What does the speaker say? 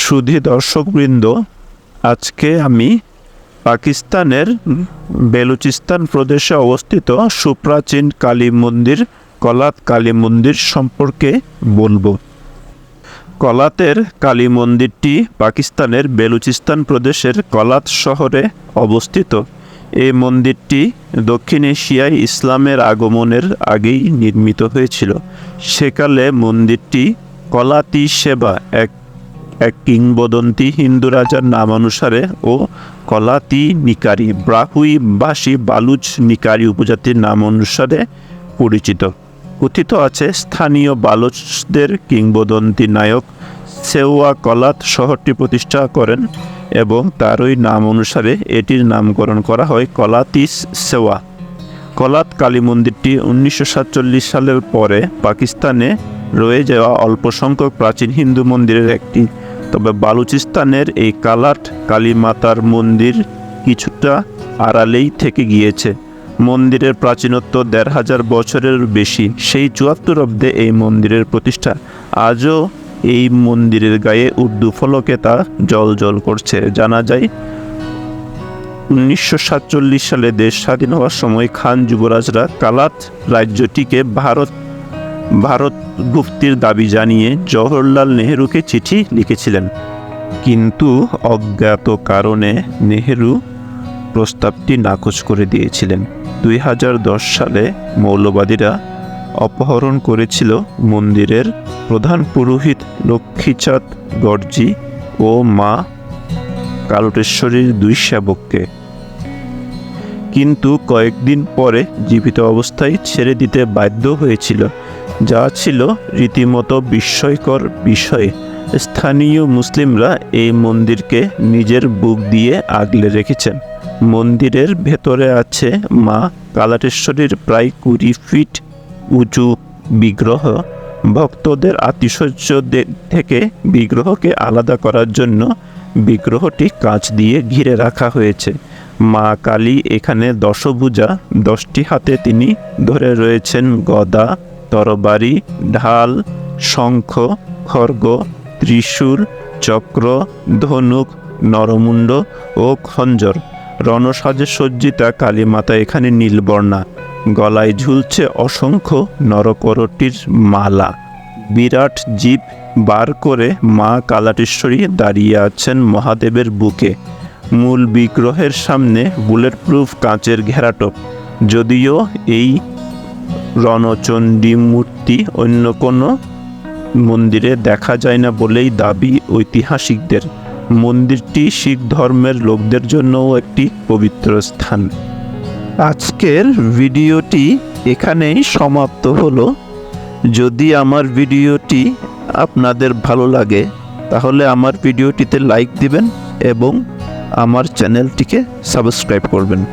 সুধী দর্শকবৃন্দ, আজকে আমি পাকিস্তানের বেলুচিস্তান প্রদেশে অবস্থিত সুপ্রাচীন কালী মন্দির, কলাত কালী মন্দির সম্পর্কে বলব। কলাতের কালী মন্দিরটি পাকিস্তানের বেলুচিস্তান প্রদেশের কলাত শহরে অবস্থিত। এই মন্দিরটি দক্ষিণ এশিয়ায় ইসলামের আগমনের আগেই নির্মিত হয়েছিল। সেকালে মন্দিরটি কলাতি সেবা এক কিংবদন্তি হিন্দু রাজার নামানুসারে ও কলাতি নিকারি, ব্রাহুই বাসী বালুচ নিকারি উপজাতির নাম অনুসারে পরিচিত। কথিত আছে, স্থানীয় বালুচদের কিংবদন্তি নায়ক সেওয়া কলাত শহরটি প্রতিষ্ঠা করেন এবং তারই নাম অনুসারে এটির নামকরণ করা হয় কলাতিস সেওয়া। কলাত কালী মন্দিরটি উনিশশো সাতচল্লিশ সালের পরে পাকিস্তানে রয়ে যাওয়া অল্প সংখ্যক প্রাচীন হিন্দু মন্দিরের একটি তবে বালুচিস্তানের এই কালাট কালী মাতার মন্দির কিছুটা আড়ালেই থেকে গিয়েছে। মন্দিরের প্রাচীনত্ব দেড় হাজার বছরের বেশি। সেই চুয়াত্তর অব্দে এই মন্দিরের প্রতিষ্ঠা। আজও এই মন্দিরের গায়ে উর্দু ফলকে তা জল জল করছে। জানা যায়, উনিশশো সাতচল্লিশ সালে দেশ স্বাধীন হওয়ার সময় খান যুবরাজরা কালাত রাজ্যটিকে ভারত ভারত গুপ্তির দাবি জানিয়ে জওহরলাল নেহরুকে চিঠি লিখেছিলেন। কিন্তু অজ্ঞাত কারণে নেহেরু প্রস্তাবটি নাকচ করে দিয়েছিলেন। দুই হাজার দশ সালে মৌলবাদীরা অপহরণ করেছিল মন্দিরের প্রধান পুরোহিত লক্ষ্মীচাঁদ গর্জি ও মা কালটেশ্বরীর দুই সেবককে। কিন্তু কয়েকদিন পরে জীবিত অবস্থায় ছেড়ে দিতে বাধ্য হয়েছিল। যা ছিল রীতিমতো বিস্ময়কর বিষয়। স্থানীয় মুসলিমরা এই মন্দিরকে নিজের বুক দিয়ে আগলে রেখেছেন। মন্দিরের ভেতরে আছে মা কালাটেশ্বরীর প্রায় কুড়ি ফিট উঁচু বিগ্রহ। ভক্তদের আতিশয্য থেকে বিগ্রহকে আলাদা করার জন্য বিগ্রহটি কাঁচ দিয়ে ঘিরে রাখা হয়েছে। মা কালী এখানে দশভুজা, দশটি হাতে তিনি ধরে রয়েছেন গদা তরবারি, ঢাল, শঙ্খ, খর্গ, ত্রিশূল, চক্র, ধনুক, নরমুণ্ড ও খঞ্জর। রণসাজে সজ্জিতা কালী মাতা এখানে নীলবর্ণা। গলায় ঝুলছে অসংখ্য নরকরটির মালা। বিরাট জীব বার করে মা কালাটেশ্বরী দাঁড়িয়ে আছেন মহাদেবের বুকে। মূল বিগ্রহের সামনে বুলেট প্রুফ কাঁচের ঘেরাটোপ। যদিও এই রণচণ্ডী মূর্তি অন্য কোনো মন্দিরে দেখা যায় না বলেই দাবি ঐতিহাসিকদের। মন্দিরটি শিখ ধর্মের লোকদের জন্যও একটি পবিত্র স্থান। আজকের ভিডিওটি এখানেই সমাপ্ত হলো। যদি আমার ভিডিওটি আপনাদের ভালো লাগে, তাহলে আমার ভিডিওটিতে লাইক দিবেন এবং আমার চ্যানেলটিকে সাবস্ক্রাইব করবেন।